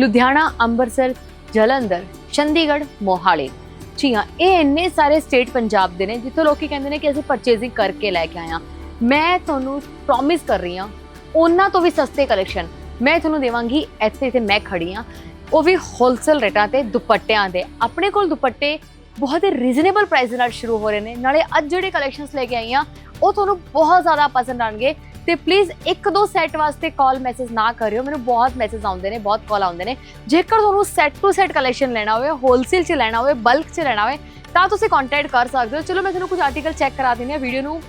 ਲੁਧਿਆਣਾ, ਅੰਮ੍ਰਿਤਸਰ, ਜਲੰਧਰ, ਚੰਡੀਗੜ੍ਹ, ਮੋਹਾਲੀ। ਜੀ ਹਾਂ, ਇਹ ਇੰਨੇ ਸਾਰੇ ਸਟੇਟ ਪੰਜਾਬ ਦੇ ਨੇ, ਜਿੱਥੋਂ ਲੋਕੀ ਕਹਿੰਦੇ ਨੇ ਕਿ ਅਸੀਂ ਪਰਚੇਜ਼ਿੰਗ ਕਰਕੇ ਲੈ ਕੇ ਆਏ ਹਾਂ। ਮੈਂ ਤੁਹਾਨੂੰ ਪ੍ਰੋਮਿਸ ਕਰ ਰਹੀ ਹਾਂ, ਉਹਨਾਂ ਤੋਂ ਵੀ ਸਸਤੇ ਕਲੈਕਸ਼ਨ ਮੈਂ ਤੁਹਾਨੂੰ ਦੇਵਾਂਗੀ, ਇੱਥੇ ਇੱਥੇ ਮੈਂ ਖੜੀ ਹਾਂ। ਉਹ ਵੀ ਹੋਲਸੇਲ ਰੇਟਾਂ ਤੇ, ਦੁਪੱਟਿਆਂ ਦੇ। ਆਪਣੇ ਕੋਲ ਦੁਪੱਟੇ ਬਹੁਤ ਹੀ ਰੀਜ਼ਨੇਬਲ ਪ੍ਰਾਈਸ ਨਾਲ ਸ਼ੁਰੂ ਹੋ ਰਹੇ ਨੇ। ਨਾਲੇ ਅੱਜ ਜਿਹੜੇ ਕਲੈਕਸ਼ਨਸ ਲੈ ਕੇ ਆਈ ਹਾਂ, ਉਹ ਤੁਹਾਨੂੰ ਬਹੁਤ ਜ਼ਿਆਦਾ ਪਸੰਦ ਆਣਗੇ ਤੇ ਪਲੀਜ਼ ਇੱਕ ਦੋ ਸੈੱਟ ਵਾਸਤੇ ਕਾਲ ਮੈਸੇਜ ਨਾ ਕਰਿਓ। ਮੈਨੂੰ ਬਹੁਤ ਮੈਸੇਜ ਆਉਂਦੇ ਨੇ, ਬਹੁਤ ਕਾਲ ਆਉਂਦੇ ਨੇ। ਜੇਕਰ ਤੁਹਾਨੂੰ ਸੈੱਟ ਟੂ ਸੈੱਟ ਕਲੈਕਸ਼ਨ ਲੈਣਾ ਹੋਵੇ ਹੋਲਸੇਲ 'ਚ ਲੈਣਾ ਹੋਵੇ ਬਲਕ 'ਚ ਲੈਣਾ ਹੋਵੇ, ਤਾਂ ਤੁਸੀਂ ਕੰਟੈਕਟ ਕਰ ਸਕਦੇ ਹੋ। ਚਲੋ, ਮੈਂ ਤੁਹਾਨੂੰ ਕੁਝ ਆਰਟੀਕਲ ਚੈੱਕ ਕਰਾ ਦਿੰਦੀ ਹਾਂ ਵੀਡੀਓ ਨੂੰ।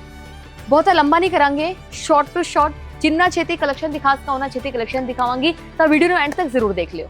ਬਹੁਤਾ ਲੰਬਾ ਨਹੀਂ ਕਰਾਂਗੇ। ਸ਼ਾਰਟ ਟੂ ਸ਼ਾਰਟ ਜਿੰਨਾ ਛੇਤੀ ਕਲੈਕਸ਼ਨ ਦਿਖਾ ਸਕਾ ਉਹਨਾਂ ਛੇਤੀ ਕਲੈਕਸ਼ਨ ਦਿਖਾਵਾਂਗੀ। ਤਾਂ ਵੀਡੀਓ ਨੂੰ ਐਂਡ ਤੱਕ ਜ਼ਰੂਰ ਦੇਖ ਲਿਓ।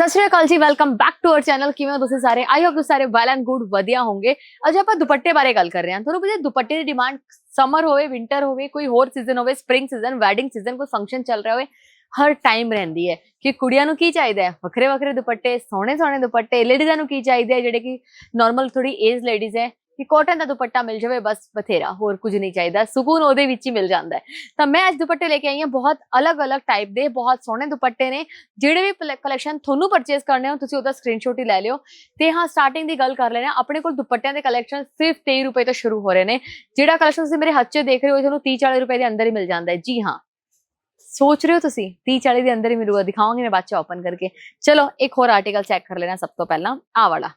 ਸਤਿ ਸ਼੍ਰੀ ਅਕਾਲ ਜੀ welcome back to our channel ਕਿਵੇਂ ਹੋ ਤੁਸੀਂ ਸਾਰੇ? ਆਈ ਹੋਪ ਤੁਸੀਂ ਸਾਰੇ ਵੈਲ ਐਂਡ ਗੁੱਡ ਵਧੀਆ ਹੋਵੋਗੇ। ਅੱਜ ਆਪਾਂ ਦੁਪੱਟੇ ਬਾਰੇ ਗੱਲ ਕਰ ਰਹੇ ਹਾਂ। ਤੁਹਾਨੂੰ ਪਤਾ ਦੁਪੱਟੇ ਦੀ ਡਿਮਾਂਡ ਸਮਰ ਹੋਵੇ ਵਿంటర్ ਹੋਵੇ, ਕੋਈ ਹੋਰ ਸੀਜ਼ਨ ਹੋਵੇ ਸਪ੍ਰਿੰਗ ਸੀਜ਼ਨ ਵੈਡਿੰਗ ਸੀਜ਼ਨ ਕੋਈ ਫੰਕਸ਼ਨ ਚੱਲ ਰਿਹਾ ਹੋਵੇ, ਹਰ ਟਾਈਮ ਰਹਿੰਦੀ ਹੈ ਕਿ ਕੁੜੀਆਂ ਨੂੰ ਕੀ ਚਾਹੀਦਾ ਹੈ? ਵੱਖਰੇ ਵੱਖਰੇ ਦੁਪੱਟੇ ਸੋਹਣੇ ਸੋਹਣੇ ਦੁਪੱਟੇ ਲੇਡੀਜ਼ਾਂ ਨੂੰ ਕੀ ਚਾਹੀਦਾ ਹੈ? ਜਿਹੜੇ ਕਿ ਨਾਰਮਲ ਥੋੜੀ ਏਜ ਲੇਡੀਜ਼ ਹੈ ਕਿ ਕਾਟਨ ਦਾ ਦੁਪੱਟਾ ਮਿਲ ਜਾਵੇ, ਬਸ ਬਥੇਰਾ, ਹੋਰ ਕੁਝ ਨਹੀਂ ਚਾਹੀਦਾ ਸਕੂਨ ਉਹਦੇ ਵਿੱਚ ਹੀ ਮਿਲ ਜਾਂਦਾ ਹੈ। ਤਾਂ ਮੈਂ ਅੱਜ ਦੁਪੱਟੇ ਲੈ ਕੇ ਆਈ ਹਾਂ, ਬਹੁਤ ਅਲੱਗ-ਅਲੱਗ ਟਾਈਪ ਦੇ, ਬਹੁਤ ਸੋਹਣੇ ਦੁਪੱਟੇ ਨੇ। ਜਿਹੜੇ ਵੀ ਕਲੈਕਸ਼ਨ ਤੁਹਾਨੂੰ ਪਰਚੇਸ ਕਰਨੇ ਹੋ, ਤੁਸੀਂ ਉਹਦਾ ਸਕਰੀਨਸ਼ਾਟ ਹੀ ਲੈ ਲਿਓ। ਤੇ ਹਾਂ ਸਟਾਰਟਿੰਗ ਦੀ ਗੱਲ ਕਰ ਲੈਣਾ ਆਪਣੇ ਕੋਲ ਦੁਪੱਟਿਆਂ ਦੇ ਕਲੈਕਸ਼ਨ ਸਿਰਫ 23 ਰੁਪਏ ਤੋਂ ਸ਼ੁਰੂ ਹੋ ਰਹੇ ਨੇ। ਜਿਹੜਾ ਕਲੈਕਸ਼ਨ ਤੁਸੀਂ ਮੇਰੇ ਹੱਥ 'ਚ ਦੇਖ ਰਹੇ ਹੋ ਤੁਹਾਨੂੰ 30 40 ਰੁਪਏ ਦੇ ਅੰਦਰ ਹੀ ਮਿਲ ਜਾਂਦਾ ਹੈ। ਜੀ ਹਾਂ। ਸੋਚ ਰਹੇ ਹੋ ਤੁਸੀਂ? 30 40 ਦੇ ਅੰਦਰ ਹੀ ਮਿਲੂਗਾ, ਦਿਖਾਵਾਂਗੇ ਮੈਂ ਬਾਅਦ 'ਚ ਓਪਨ ਕਰਕੇ। ਚਲੋ, ਇੱਕ ਹੋਰ ਆਰਟੀਕਲ ਚੈੱਕ ਕਰ ਲੈਣਾ ਸਭ ਤੋਂ ਪਹਿਲਾਂ। ਆ ਵਾਲਾ।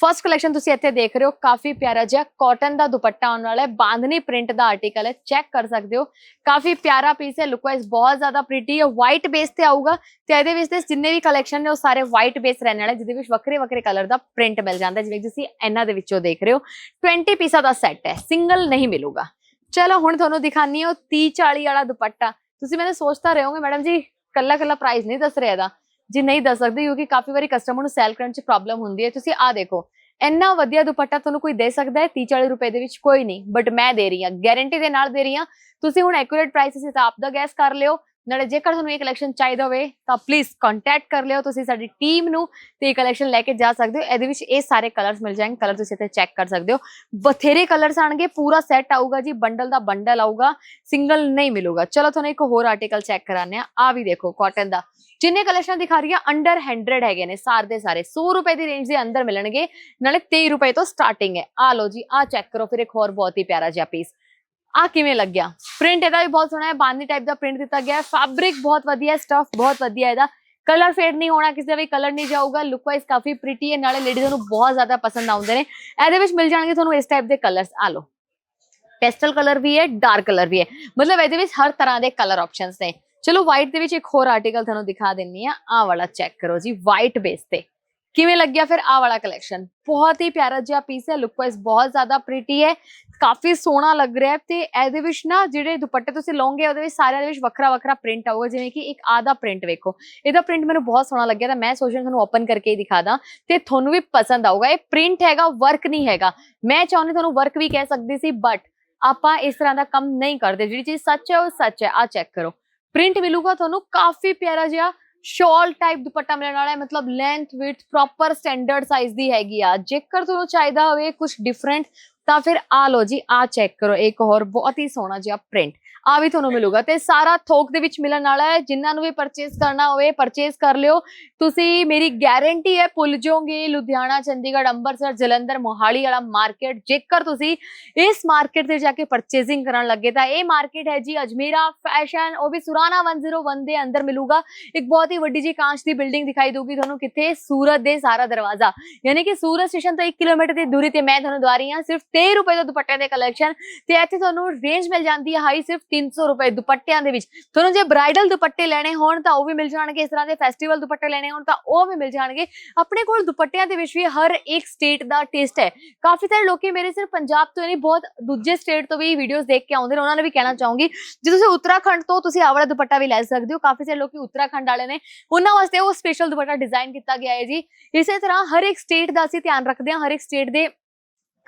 ਫਰਸਟ ਕਲੈਕਸ਼ਨ ਤੁਸੀਂ ਇੱਥੇ ਦੇਖ ਰਹੇ ਹੋ, ਕਾਫੀ ਪਿਆਰਾ ਜਿਹਾ ਕਾਟਨ ਦਾ ਦੁਪੱਟਾ ਆਉਣ ਵਾਲਾ ਹੈ ਬਾਂਧਨੀ ਪ੍ਰਿੰਟ ਦਾ ਆਰਟੀਕਲ ਹੈ ਚੈੱਕ ਕਰ ਸਕਦੇ ਹੋ। ਕਾਫੀ ਪਿਆਰਾ ਪੀਸ ਹੈ ਲੁੱਕ ਵਾਈਜ਼ ਬਹੁਤ ਜ਼ਿਆਦਾ ਪ੍ਰੀਟੀ ਹੈ ਵਾਈਟ ਬੇਸ ਤੇ ਆਊਗਾ ਤੇ ਇਹਦੇ ਵਿੱਚ ਦੇ ਜਿੰਨੇ ਵੀ ਕਲੈਕਸ਼ਨ ਨੇ ਉਹ ਸਾਰੇ ਵਾਈਟ ਬੇਸ ਰਹਿਣ ਵਾਲੇ, ਜਿਹਦੇ ਵਿੱਚ ਵੱਖਰੇ ਵੱਖਰੇ ਕਲਰ ਦਾ ਪ੍ਰਿੰਟ ਮਿਲ ਜਾਂਦਾ ਜਿਵੇਂ ਤੁਸੀਂ ਇਹਨਾਂ ਦੇ ਵਿੱਚੋਂ ਦੇਖ ਰਹੇ ਹੋ। 20 ਪੀਸਾਂ ਦਾ ਸੈੱਟ ਹੈ ਸਿੰਗਲ ਨਹੀਂ ਮਿਲੂਗਾ। ਚਲੋ ਹੁਣ ਤੁਹਾਨੂੰ ਦਿਖਾਨੀ ਹਾਂ 30 40 ਵਾਲਾ ਦੁਪੱਟਾ। ਤੁਸੀਂ ਮੈਨੂੰ ਸੋਚਤਾ ਰਹੋਗੇ, ਮੈਡਮ ਜੀ ਕੱਲਾ ਕੱਲਾ ਪ੍ਰਾਈਸ ਨਹੀਂ ਦੱਸ ਰਿਹਾ ਇਹਦਾ। ਜੀ ਨਹੀਂ ਦੱਸ ਸਕਦੇ, ਕਿਉਂਕਿ ਕਾਫੀ ਵਾਰੀ ਕਸਟਮਰ ਨੂੰ ਸੈਲ ਕਰਨ 'ਚ ਪ੍ਰੋਬਲਮ ਹੁੰਦੀ ਹੈ। ਤੁਸੀਂ ਆ ਦੇਖੋ, ਇੰਨਾ ਵਧੀਆ ਦੁਪੱਟਾ ਤੁਹਾਨੂੰ ਕੋਈ ਦੇ ਸਕਦਾ ਹੈ 30 40 ਰੁਪਏ ਦੇ ਵਿੱਚ ਕੋਈ ਨਹੀਂ ਬਟ ਮੈਂ ਦੇ ਰਹੀ ਹਾਂ ਗਾਰੰਟੀ ਦੇ ਨਾਲ ਦੇ ਰਹੀ ਹਾਂ। ਤੁਸੀਂ ਹੁਣ ਐਕੂਰੇਟ ਪ੍ਰਾਈਸ ਇਸ ਹਿਸਾਬ ਦਾ ਗੈਸ ਕਰ ਲਿਓ ਨਾਲੇ ਜੇਕਰ ਤੁਹਾਨੂੰ ਇਹ ਕਲੈਕਸ਼ਨ ਚਾਹੀਦਾ ਹੋਵੇ, ਤਾਂ ਪਲੀਜ਼ ਕੰਟੈਕਟ ਕਰ ਲਿਓ ਤੁਸੀਂ ਸਾਡੀ ਟੀਮ ਨੂੰ ਤੇ ਇਹ ਕਲੈਕਸ਼ਨ ਲੈ ਕੇ ਜਾ ਸਕਦੇ ਹੋ। ਇਹਦੇ ਵਿੱਚ ਇਹ ਸਾਰੇ ਕਲਰਸ ਮਿਲ ਜਾਣਗੇ ਕਲਰ ਤੁਸੀਂ ਇੱਥੇ ਚੈੱਕ ਕਰ ਸਕਦੇ ਹੋ। ਬਥੇਰੇ ਕਲਰਸ ਆਣਗੇ ਪੂਰਾ ਸੈੱਟ ਆਊਗਾ ਜੀ ਬੰਡਲ ਦਾ ਬੰਡਲ ਆਊਗਾ ਸਿੰਗਲ ਨਹੀਂ ਮਿਲੂਗਾ। ਚਲੋ ਤੁਹਾਨੂੰ ਇੱਕ ਹੋਰ ਆਰਟੀਕਲ ਚੈੱਕ ਕਰਾਉਂਦੇ ਆ ਆ ਵੀ ਦੇਖੋ ਕਾਟਨ ਦਾ। ਜਿੰਨੇ ਕਲੈਕਸ਼ਨ ਦਿਖਾ ਰਹੀ ਆ ਅੰਡਰ 100 ਹੈਗੇ ਨੇ, ਸਾਰੇ ਦੇ ਸਾਰੇ। 100 ਰੁਪਏ ਦੀ ਰੇਂਜ ਦੇ ਅੰਦਰ ਮਿਲਣਗੇ, ਨਾਲੇ 23 ਰੁਪਏ ਤੋਂ ਸਟਾਰਟਿੰਗ ਹੈ। ਆ ਲਓ ਜੀ ਆ ਚੈੱਕ ਕਰੋ, ਫਿਰ ਇੱਕ ਹੋਰ ਬਹੁਤ ਹੀ ਪਿਆਰਾ ਜਿਹਾ ਪੀਸ ਆ ਕਿਵੇਂ ਲੱਗਿਆ? ਪ੍ਰਿੰਟ ਇਹਦਾ ਵੀ ਬਹੁਤ ਸੋਹਣਾ ਹੈ, ਬਾਂਦੀ ਟਾਈਪ ਦਾ ਪ੍ਰਿੰਟ ਦਿੱਤਾ ਗਿਆ ਹੈ ਫੈਬਰਿਕ ਬਹੁਤ ਵਧੀਆ ਹੈ ਸਟਫ ਬਹੁਤ ਵਧੀਆ ਹੈ ਇਹਦਾ। ਕਲਰ ਫੇਡ ਨਹੀਂ ਹੋਣਾ, ਕਿਸੇ ਦਾ ਵੀ ਕਲਰ ਨਹੀਂ ਜਾਊਗਾ ਲੁੱਕ ਵਾਈਜ਼ ਕਾਫੀ ਪ੍ਰੀਟੀ ਹੈ, ਨਾਲੇ ਲੇਡੀਜ਼ਾਂ ਨੂੰ ਬਹੁਤ ਜ਼ਿਆਦਾ ਪਸੰਦ ਆਉਂਦੇ ਨੇ। ਇਹਦੇ ਵਿੱਚ ਮਿਲ ਜਾਣਗੇ ਤੁਹਾਨੂੰ ਇਸ ਟਾਈਪ ਦੇ ਕਲਰਸ ਆ ਲਓ। ਪੈਸਟਲ ਕਲਰ ਵੀ ਹੈ ਡਾਰਕ ਕਲਰ ਵੀ ਹੈ। ਮਤਲਬ ਇਹਦੇ ਵਿੱਚ ਹਰ ਤਰ੍ਹਾਂ ਦੇ ਕਲਰ ਆਪਸ਼ਨਸ ਨੇ। ਚਲੋ ਵਾਈਟ ਦੇ ਵਿੱਚ ਇੱਕ ਹੋਰ ਆਰਟੀਕਲ ਤੁਹਾਨੂੰ ਦਿਖਾ ਦਿੰਨੀ ਆ ਆ ਵਾਲਾ ਚੈੱਕ ਕਰੋ ਜੀ ਵਾਈਟ ਬੇਸ ਤੇ। ਕਿਵੇਂ ਲੱਗਿਆ ਫਿਰ ਆ ਵਾਲਾ ਕਲੈਕਸ਼ਨ ਬਹੁਤ ਹੀ ਪਿਆਰਾ ਜਿਹਾ ਪੀਸ ਹੈ ਲੁੱਕ ਵਾਈਜ਼ ਬਹੁਤ ਜ਼ਿਆਦਾ ਪ੍ਰੀਟੀ ਹੈ, ਕਾਫੀ ਸੋਹਣਾ ਲੱਗ ਰਿਹਾ ਹੈ ਤੇ ਇਹਦੇ ਵਿੱਚ ਨਾ ਜਿਹੜੇ ਦੁਪੱਟੇ ਤੁਸੀਂ ਲਓਗੇ, ਉਹਦੇ ਵਿੱਚ ਸਾਰਿਆਂ ਦੇ ਵਿੱਚ ਵੱਖਰਾ ਵੱਖਰਾ ਪ੍ਰਿੰਟ ਆਊਗਾ, ਜਿਵੇਂ ਕਿ ਇੱਕ ਆਦਾ ਪ੍ਰਿੰਟ ਵੇਖੋ। ਇਹਦਾ ਪ੍ਰਿੰਟ ਮੈਨੂੰ ਬਹੁਤ ਸੋਹਣਾ ਲੱਗਿਆ ਤਾਂ ਮੈਂ ਸੋਚਿਆ ਤੁਹਾਨੂੰ ਓਪਨ ਕਰਕੇ ਹੀ ਦਿਖਾ ਦਾਂ ਤੇ ਤੁਹਾਨੂੰ ਵੀ ਪਸੰਦ ਆਊਗਾ। ਇਹ ਪ੍ਰਿੰਟ ਹੈਗਾ ਵਰਕ ਨਹੀਂ ਹੈਗਾ। ਮੈਂ ਚਾਹੁੰਦੀ ਤੁਹਾਨੂੰ ਵਰਕ ਵੀ ਕਹਿ ਸਕਦੀ ਸੀ ਬਟ ਆਪਾਂ ਇਸ ਤਰ੍ਹਾਂ ਦਾ ਕੰਮ ਨਹੀਂ ਕਰਦੇ। ਜਿਹੜੀ ਚੀਜ਼ ਸੱਚ ਹੈ, ਉਹ ਸੱਚ ਹੈ। ਆ ਚੈੱਕ ਕਰੋ। ਪ੍ਰਿੰਟ ਮਿਲੂਗਾ ਤੁਹਾਨੂੰ ਕਾਫੀ ਪਿਆਰਾ ਜਿਹਾ ਸ਼ਾਲ ਟਾਈਪ ਦੁਪੱਟਾ ਮਿਲਣ ਵਾਲਾ ਹੈ, ਮਤਲਬ length width proper standard size ਦੀ ਹੈਗੀ ਆ। ਜੇਕਰ ਤੁਹਾਨੂੰ ਚਾਹੀਦਾ ਹੋਵੇ ਕੁਝ ਡਿਫਰੈਂਟ ਤਾਂ ਫਿਰ ਆ ਲਓ ਜੀ, ਆ ਚੈੱਕ ਕਰੋ, ਇੱਕ ਹੋਰ ਬਹੁਤ ਹੀ ਸੋਹਣਾ ਜਿਹਾ ਪ੍ਰਿੰਟ ਆ ਵੀ ਤੁਹਾਨੂੰ ਮਿਲੂਗਾ ਤੇ ਸਾਰਾ ਥੋਕ ਦੇ ਵਿੱਚ ਮਿਲਣ ਵਾਲਾ ਹੈ, ਜਿਨ੍ਹਾਂ ਨੂੰ ਵੀ ਪਰਚੇਸ ਕਰਨਾ ਹੋਵੇ ਪਰਚੇਸ ਕਰ ਲਿਓ। ਤੁਸੀਂ ਮੇਰੀ ਗਾਰੰਟੀ ਹੈ, ਭੁੱਲ ਜਾਓਗੇ, ਲੁਧਿਆਣਾ, ਚੰਡੀਗੜ੍ਹ, ਅੰਮ੍ਰਿਤਸਰ, ਜਲੰਧਰ, ਮੋਹਾਲੀ ਵਾਲਾ ਮਾਰਕੀਟ ਜੇਕਰ ਤੁਸੀਂ ਇਸ ਮਾਰਕੀਟ ਤੇ ਜਾ ਕੇ ਪਰਚੇਸਿੰਗ ਕਰਨ ਲੱਗੇ, ਤਾਂ ਇਹ ਮਾਰਕੀਟ ਹੈ ਜੀ ਅਜਮੇਰਾ ਫੈਸ਼ਨ ਉਹ ਵੀ ਸੁਰਾਨਾ 101 ਦੇ ਅੰਦਰ ਮਿਲੂਗਾ। ਇੱਕ ਬਹੁਤ ਹੀ ਵੱਡੀ ਜੀ ਕਾਂਚ ਦੀ ਬਿਲਡਿੰਗ ਦਿਖਾਈ ਦਊਗੀ ਤੁਹਾਨੂੰ ਕਿੱਥੇ? ਸੂਰਤ ਦੇ ਸਾਰਾ ਦਰਵਾਜ਼ਾ। ਯਾਨੀ ਕਿ ਸੂਰਤ ਸਟੇਸ਼ਨ ਤੋਂ 1 ਕਿਲੋਮੀਟਰ ਦੀ ਦੂਰੀ ਤੇ ਮੈਂ ਤੁਹਾਨੂੰ ਦਵਾ ਰਹੀ ਹਾਂ, ਸਿਰਫ 23 ਰੁਪਏ ਦਾ ਦੁਪੱਟੇ ਦੇ ਕਲੈਕਸ਼ਨ ਤੇ ਇੱਥੇ ਤੁਹਾਨੂੰ ਰੇਂਜ ਮਿਲ ਜਾਂਦੀ ਹੈ ਹਾਈ ਸਿਰਫ 300 ਰੁਪਏ ਦੁਪੱਟਿਆਂ ਦੇ ਵਿੱਚ। ਤੁਹਾਨੂੰ ਜੇ ਬ੍ਰਾਈਡਲ ਦੁਪੱਟੇ ਲੈਣੇ ਹੋਣ ਤਾਂ ਉਹ ਵੀ ਮਿਲ ਜਾਣਗੇ, ਇਸ ਤਰ੍ਹਾਂ ਦੇ ਫੈਸਟੀਵਲ ਦੁਪੱਟੇ ਲੈਣੇ ਹੋਣ ਤਾਂ ਉਹ ਵੀ ਮਿਲ ਜਾਣਗੇ। ਆਪਣੇ ਕੋਲ ਦੁਪੱਟਿਆਂ ਦੇ ਵਿੱਚ ਵੀ ਹਰ ਇੱਕ ਸਟੇਟ ਦਾ ਟੇਸਟ ਹੈ। ਕਾਫੀ ਸਾਰੇ ਲੋਕੀ ਮੇਰੇ ਸਿਰਫ ਪੰਜਾਬ ਤੋਂ ਨਹੀਂ ਬਹੁਤ ਦੂਜੇ ਸਟੇਟ ਤੋਂ ਵੀ ਵੀਡੀਓਜ਼ ਦੇਖ ਕੇ ਆਉਂਦੇ ਨੇ, ਉਹਨਾਂ ਨੂੰ ਵੀ ਕਹਿਣਾ ਚਾਹੂੰਗੀ, ਜੇ ਤੁਸੀਂ ਉੱਤਰਾਖੰਡ ਤੋਂ ਤੁਸੀਂ ਆਵਲਾ ਦੁਪੱਟਾ ਵੀ ਲੈ ਸਕਦੇ ਹੋ। ਕਾਫੀ ਸਾਰੇ ਲੋਕੀ ਉੱਤਰਾਖੰਡ ਵਾਲੇ ਨੇ, ਉਹਨਾਂ ਵਾਸਤੇ ਉਹ ਸਪੈਸ਼ਲ ਦੁਪੱਟਾ ਡਿਜ਼ਾਈਨ ਕੀਤਾ ਗਿਆ ਹੈ ਜੀ। ਇਸੇ ਤਰ੍ਹਾਂ ਹਰ ਇੱਕ ਸਟੇਟ ਦਾ ਅਸੀਂ ਧਿਆਨ ਰੱਖਦੇ ਹਾਂ, ਹਰ ਇੱਕ ਸਟੇਟ ਦੇ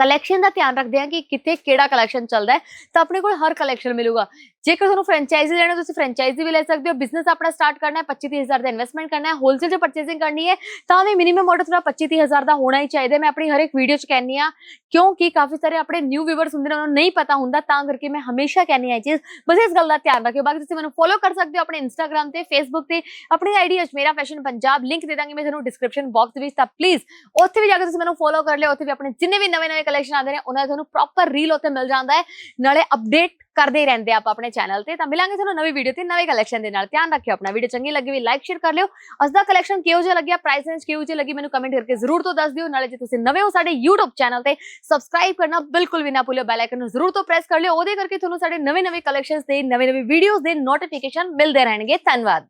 ਕਲੈਕਸ਼ਨ ਦਾ ਧਿਆਨ ਰੱਖਦੇ ਹਾਂ ਕਿ ਕਿੱਥੇ ਕਿਹੜਾ ਕਲੈਕਸ਼ਨ ਚੱਲਦਾ ਹੈ, ਤਾਂ ਆਪਣੇ ਕੋਲ ਹਰ ਕਲੈਕਸ਼ਨ ਮਿਲੂਗਾ। ਜੇਕਰ ਤੁਹਾਨੂੰ ਫਰੈਂਚਾਈਜ਼ੀ ਲੈਣਾ ਤੁਸੀਂ ਫਰੈਂਚਾਈਜ਼ੀ ਵੀ ਲੈ ਸਕਦੇ ਹੋ। ਬਿਜ਼ਨਸ ਆਪਣਾ ਸਟਾਰਟ ਕਰਨਾ ਹੈ 25 ਹਜ਼ਾਰ ਦਾ ਇਨਵੈਸਟਮੈਂਟ ਕਰਨਾ ਹੈ। ਹੋਲਸੇਲ 'ਚ ਪਰਚੇਸਿੰਗ ਕਰਨੀ ਹੈ, ਤਾਂ ਵੀ ਮਿਨੀਮਮ ਆਰਡਰ ਤੁਹਾਡਾ 25 ਹਜ਼ਾਰ ਦਾ ਹੋਣਾ ਹੀ ਚਾਹੀਦਾ ਮੈਂ ਆਪਣੀ ਹਰ ਇੱਕ ਵੀਡੀਓ 'ਚ ਕਹਿੰਨੀ ਆ ਕਿਉਂਕਿ ਕਾਫੀ ਸਾਰੇ ਆਪਣੇ ਨਿਊ ਵੀਵਰਸ ਹੁੰਦੇ ਨੇ, ਉਹਨਾਂ ਨੂੰ ਨਹੀਂ ਪਤਾ ਹੁੰਦਾ, ਤਾਂ ਕਰਕੇ ਮੈਂ ਹਮੇਸ਼ਾ ਕਹਿੰਨੀ ਆ ਇਹ ਚੀਜ਼। ਬਸ ਇਸ ਗੱਲ ਦਾ ਧਿਆਨ ਰੱਖਿਓ। ਬਾਕੀ ਤੁਸੀਂ ਮੈਨੂੰ ਫੋਲੋ ਕਰ ਸਕਦੇ ਹੋ ਆਪਣੇ ਇੰਸਟਾਗ੍ਰam ਤੇ ਫੇਸਬੁੱਕ ਤੇ। ਆਪਣੀ ID Ajmera fashion Punjab link ਦੇ ਦਾਂਗੀ ਮੈਂ ਤੁਹਾਨੂੰ ਡਿਸਕ੍ਰਿਪਸ਼ਨ ਬਾਕਸ ਵਿੱਚ, ਤਾਂ ਪਲੀਜ਼ ਉੱਥੇ ਵੀ ਜਾ ਕੇ ਤੁਸੀਂ ਮੈਨੂੰ ਫੋਲੋ ਕਰ ਲਿਓ। ਉੱਥੇ ਵੀ ਆਪਣੇ ਜਿੰਨੇ ਵੀ ਨਵੇਂ ਨਵੇਂ ਕਲੈਕਸ਼ਨ ਆਉਂਦੇ ਨੇ, ਉਹਨਾਂ ਦਾ ਤੁਹਾਨੂੰ ਪ੍ਰੋਪਰ ਰੀਲ ਉੱਥੇ ਮਿਲ ਜਾਂਦਾ ਹੈ। ਨਾਲੇ ਅਪਡੇਟ ਕਰਦੇ ਰਹਿੰਦੇ ਆਪਾਂ ਆਪਣੇ ਚੈਨਲ ਤੇ, ਤਾਂ ਮਿਲਾਂਗੇ ਤੁਹਾਨੂੰ ਨਵੀਂ ਵੀਡੀਓ ਤੇ ਨਵੇਂ ਕਲੈਕਸ਼ਨ ਦੇ ਨਾਲ। ਧਿਆਨ ਰੱਖਿਓ ਆਪਣਾ ਵੀਡੀਓ ਚੰਗੀ ਲੱਗੀ ਵੀ ਲਾਈਕ ਸ਼ੇਅਰ ਕਰ ਲਿਓ। ਅੱਜ ਦਾ ਕਲੈਕਸ਼ਨ ਕਿਹੋ ਜਿਹਾ ਲੱਗਿਆ ਪ੍ਰਾਈਸ ਰੇਂਜ ਕਿਹੋ ਜਿਹੀ ਲੱਗੀ, ਮੈਨੂੰ ਕਮੈਂਟ ਕਰਕੇ ਜ਼ਰੂਰ ਤੋਂ ਦੱਸ ਦਿਓ। ਨਾਲੇ ਜੇ ਤੁਸੀਂ ਨਵੇਂ ਹੋ ਸਾਡੇ YouTube ਚੈਨਲ ਤੇ ਸਬਸਕ੍ਰਾਈਬ ਕਰਨਾ ਬਿਲਕੁਲ ਵੀ ਨਾ ਭੁੱਲਿਓ ਬੈਲ ਆਈਕਨ ਨੂੰ ਜ਼ਰੂਰ ਤੋਂ ਪ੍ਰੈਸ ਕਰ ਲਿਓ। ਉਹਦੇ ਕਰਕੇ ਤੁਹਾਨੂੰ ਸਾਡੇ ਨਵੇਂ ਨਵੇਂ ਕਲੈਕਸ਼ਨਸ ਦੇ ਨਵੇਂ ਨਵੇਂ ਵੀਡੀਓਜ਼ ਦੇ ਨੋਟੀਫਿਕੇਸ਼ਨ ਮਿਲਦੇ ਰਹਿਣਗੇ। ਧੰਨਵਾਦ।